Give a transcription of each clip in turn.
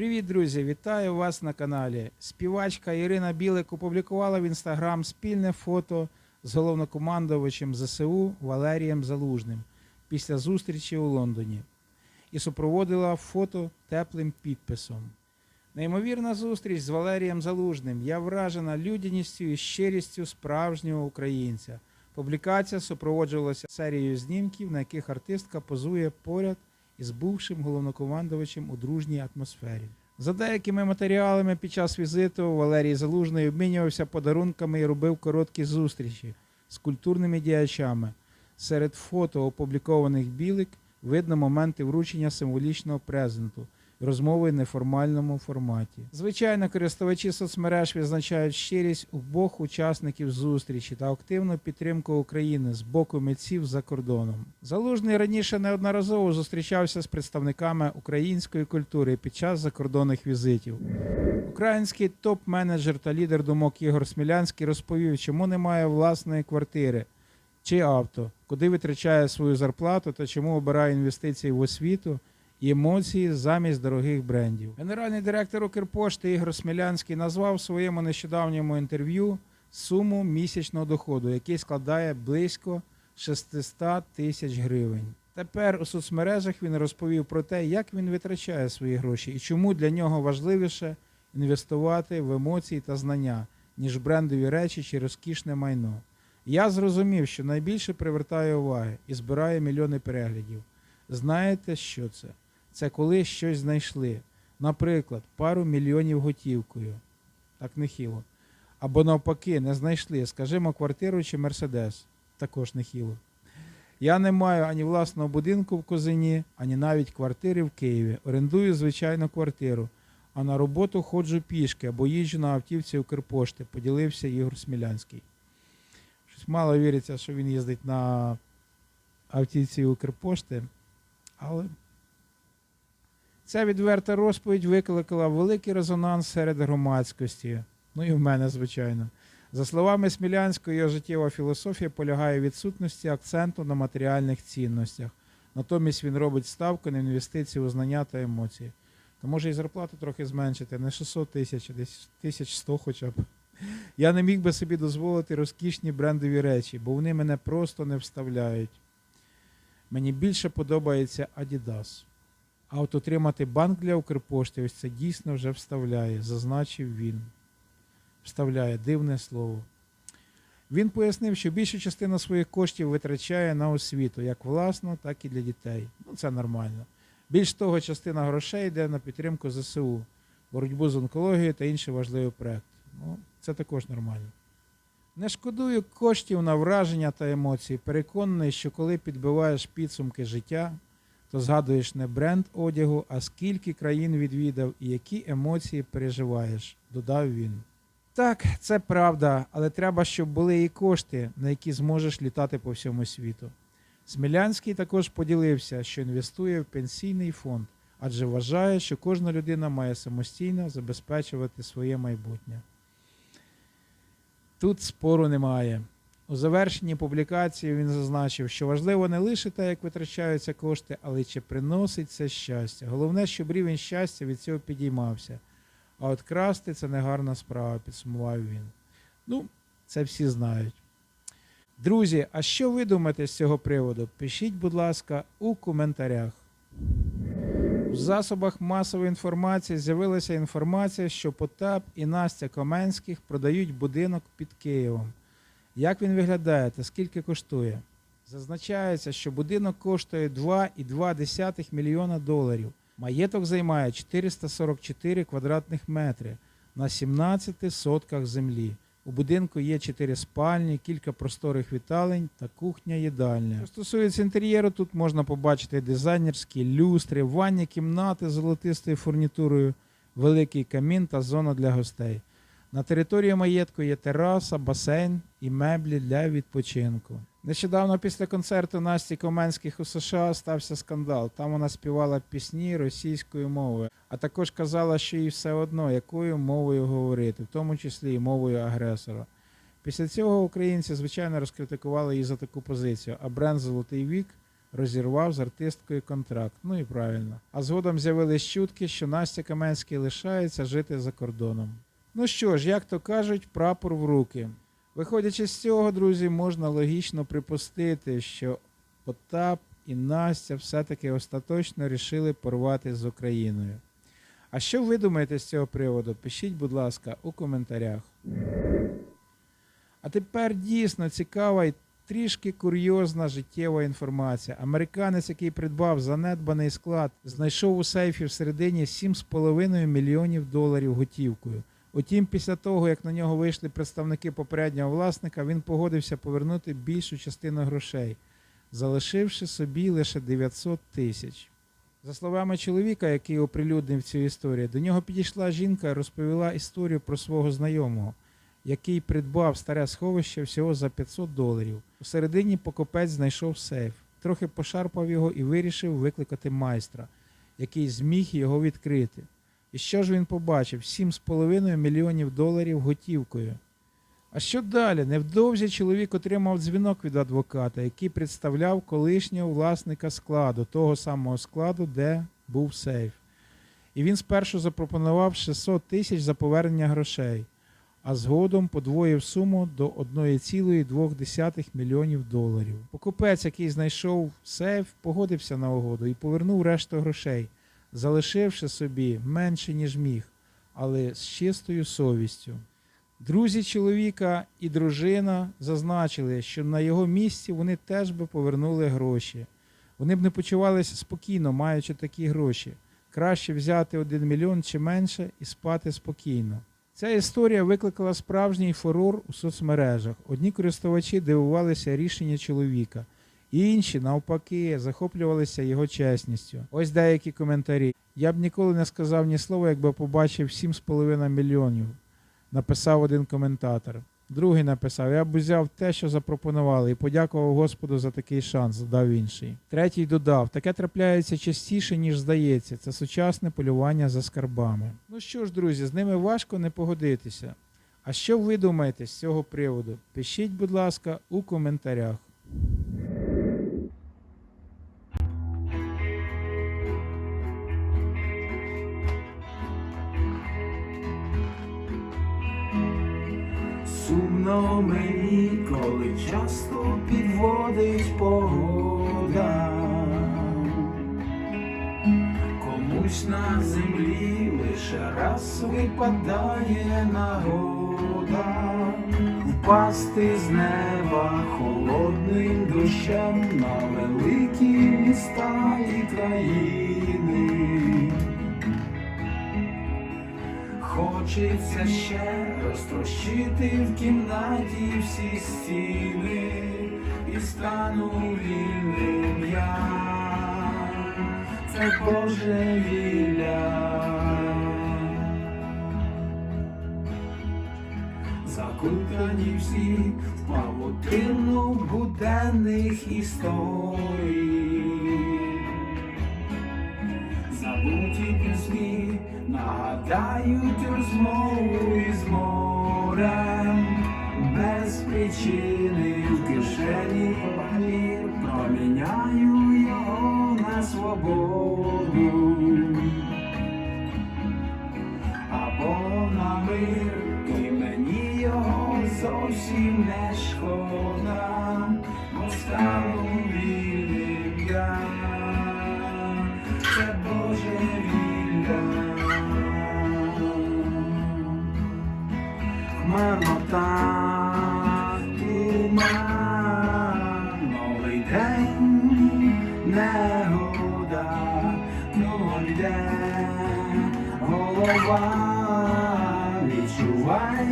Привіт, друзі! Вітаю вас на каналі. Співачка Ірина Білик опублікувала в інстаграм спільне фото з головнокомандувачем ЗСУ Валерієм Залужним після зустрічі у Лондоні і супроводила фото теплим підписом. Неймовірна зустріч з Валерієм Залужним. Я вражена людяністю і щирістю справжнього українця. Публікація супроводжувалася серією знімків, на яких артистка позує поряд із бувшим головнокомандувачем у дружній атмосфері. За деякими матеріалами під час візиту Валерій Залужний обмінювався подарунками і робив короткі зустрічі з культурними діячами. Серед фото, опублікованих білик, видно моменти вручення символічного презенту розмови в неформальному форматі. Звичайно, користувачі соцмереж відзначають щирість обох учасників зустрічі та активну підтримку України з боку митців за кордоном. Залужний раніше неодноразово зустрічався з представниками української культури під час закордонних візитів. Український топ-менеджер та лідер думок Ігор Смілянський розповів, чому немає власної квартири чи авто, куди витрачає свою зарплату та чому обирає інвестиції в освіту емоції замість дорогих брендів. Генеральний директор Укрпошти Ігор Смілянський назвав в своєму нещодавньому інтерв'ю суму місячного доходу, який складає близько 600 тисяч гривень. Тепер у соцмережах він розповів про те, як він витрачає свої гроші і чому для нього важливіше інвестувати в емоції та знання, ніж брендові речі чи розкішне майно. Я зрозумів, що найбільше привертає уваги і збирає мільйони переглядів. Знаєте, що це? Це коли щось знайшли. Наприклад, пару мільйонів готівкою. Так нехило. Або навпаки, не знайшли, скажімо, квартиру чи мерседес. Також нехило. Я не маю ані власного будинку в Козині, ані навіть квартири в Києві. Орендую звичайну квартиру, а на роботу ходжу пішки або їжджу на автівці Укрпошти, поділився Ігор Смілянський. Щось мало віриться, що він їздить на автівці Укрпошти, але ця відверта розповідь викликала великий резонанс серед громадськості. Ну і в мене, звичайно. За словами Смілянського, його життєва філософія полягає в відсутності акценту на матеріальних цінностях. Натомість він робить ставку на інвестиції у знання та емоції. То може і зарплату трохи зменшити, не 600 тисяч, а десь 1100 хоча б. Я не міг би собі дозволити розкішні брендові речі, бо вони мене просто не вставляють. Мені більше подобається Adidas. А от отримати банк для Укрпошти, ось це дійсно вже вставляє, зазначив він. Вставляє дивне слово. Він пояснив, що більшу частину своїх коштів витрачає на освіту, як власну, так і для дітей. Ну, це нормально. Більш того, частина грошей йде на підтримку ЗСУ, боротьбу з онкологією та інші важливі проекти. Ну, це також нормально. Не шкодую коштів на враження та емоції. Переконаний, що коли підбиваєш підсумки життя, то згадуєш не бренд одягу, а скільки країн відвідав і які емоції переживаєш, додав він. Так, це правда, але треба, щоб були і кошти, на які зможеш літати по всьому світу. Смілянський також поділився, що інвестує в пенсійний фонд, адже вважає, що кожна людина має самостійно забезпечувати своє майбутнє. Тут спору немає. У завершенні публікації він зазначив, що важливо не лише те, як витрачаються кошти, але чи приносить це щастя. Головне, щоб рівень щастя від цього підіймався. А от красти це негарна справа, підсумував він. Ну, це всі знають. Друзі, а що ви думаєте з цього приводу? Пишіть, будь ласка, у коментарях. В засобах масової інформації з'явилася інформація, що Потап і Настя Коменських продають будинок під Києвом. Як він виглядає та скільки коштує? Зазначається, що будинок коштує 2,2 мільйона доларів. Маєток займає 444 квадратних метри на 17 сотках землі. У будинку є 4 спальні, кілька просторих віталень та кухня-їдальня. Що стосується інтер'єру, тут можна побачити дизайнерські люстри, ванні кімнати з золотистою фурнітурою, великий камін та зона для гостей. На території маєтку є тераса, басейн і меблі для відпочинку. Нещодавно після концерту Насті Коменських у США стався скандал. Там вона співала пісні російською мовою, а також казала, що їй все одно, якою мовою говорити, в тому числі і мовою агресора. Після цього українці, звичайно, розкритикували її за таку позицію, а бренд Золотий вік розірвав з артисткою контракт. Ну і правильно. А згодом з'явились чутки, що Настя Каменський лишається жити за кордоном. Ну що ж, як то кажуть, прапор в руки. Виходячи з цього, друзі, можна логічно припустити, що Потап і Настя все-таки остаточно рішили порвати з Україною. А що ви думаєте з цього приводу? Пишіть, будь ласка, у коментарях. А тепер дійсно цікава і трішки курйозна життєва інформація. Американець, який придбав занедбаний склад, знайшов у сейфі всередині 7,5 мільйонів доларів готівкою. Утім, після того, як на нього вийшли представники попереднього власника, він погодився повернути більшу частину грошей, залишивши собі лише 900 тисяч. За словами чоловіка, який оприлюднив цю історію, до нього підійшла жінка і розповіла історію про свого знайомого, який придбав старе сховище всього за 500 доларів. Усередині покупець знайшов сейф, трохи пошарпав його і вирішив викликати майстра, який зміг його відкрити. І що ж він побачив? 7,5 мільйонів доларів готівкою. А що далі? Невдовзі чоловік отримав дзвінок від адвоката, який представляв колишнього власника складу, того самого складу, де був сейф. І він спершу запропонував 600 тисяч за повернення грошей, а згодом подвоїв суму до 1,2 мільйонів доларів. Покупець, який знайшов сейф, погодився на угоду і повернув решту грошей, залишивши собі менше, ніж міг, але з чистою совістю. Друзі чоловіка і дружина зазначили, що на його місці вони теж би повернули гроші. Вони б не почувалися спокійно, маючи такі гроші. Краще взяти один мільйон чи менше і спати спокійно. Ця історія викликала справжній фурор у соцмережах. Одні користувачі дивувалися рішення чоловіка, інші, навпаки, захоплювалися його чесністю. Ось деякі коментарі. Я б ніколи не сказав ні слова, якби побачив 7,5 мільйонів написав один коментатор. Другий написав: Я б взяв те, що запропонували, і подякував Господу за такий шанс, додав інший. Третій додав: таке трапляється частіше, ніж здається. Це сучасне полювання за скарбами. Ну що ж, друзі, з ними важко не погодитися. А що ви думаєте з цього приводу? Пишіть, будь ласка, у коментарях. Сумно мені, коли часто підводить погода. Комусь на землі лише раз випадає нагода впасти з неба холодним дощем на великі міста і країни. Хочеться ще розтрощити в кімнаті всі стіни і стану вільним я. Це Божевілля. Закутані всі в павутину буденних історій. Забуті пісні нагадають розмову із морем, без причини в кишені проміняю його на свободу. Хмарнота, туман, новий день, негода, кругом йде голова, відчувай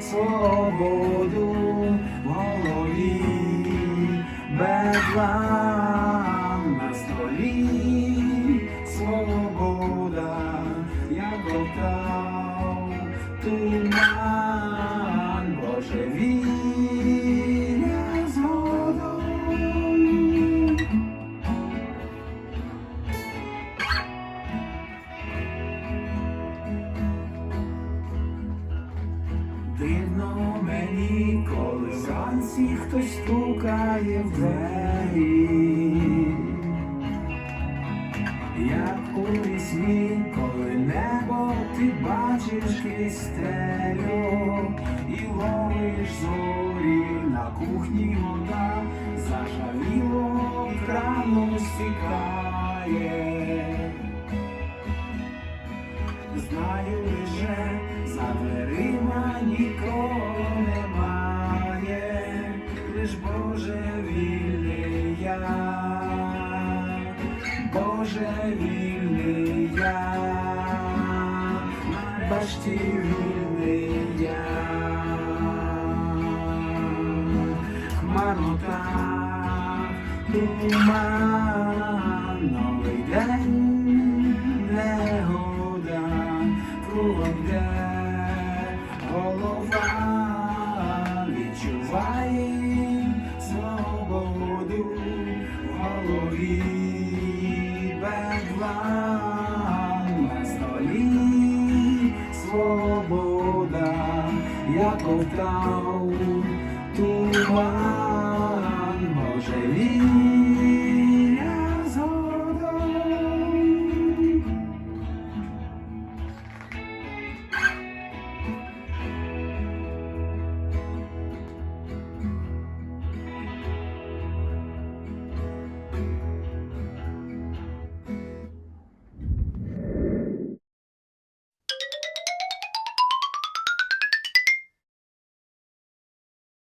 свободу голові, бедлам Дивно мені коли вранці хтось стукає в двері. Як у вісні, коли небо ти бачиш крізь стелю і ловиш зорі на кухні вода, зажавіло крану стікає. Знаю лише за дверима нікого немає, лиш Боже вільний я, Боже вільний я, нарешті вільний я, хмарнота, туман, новий день,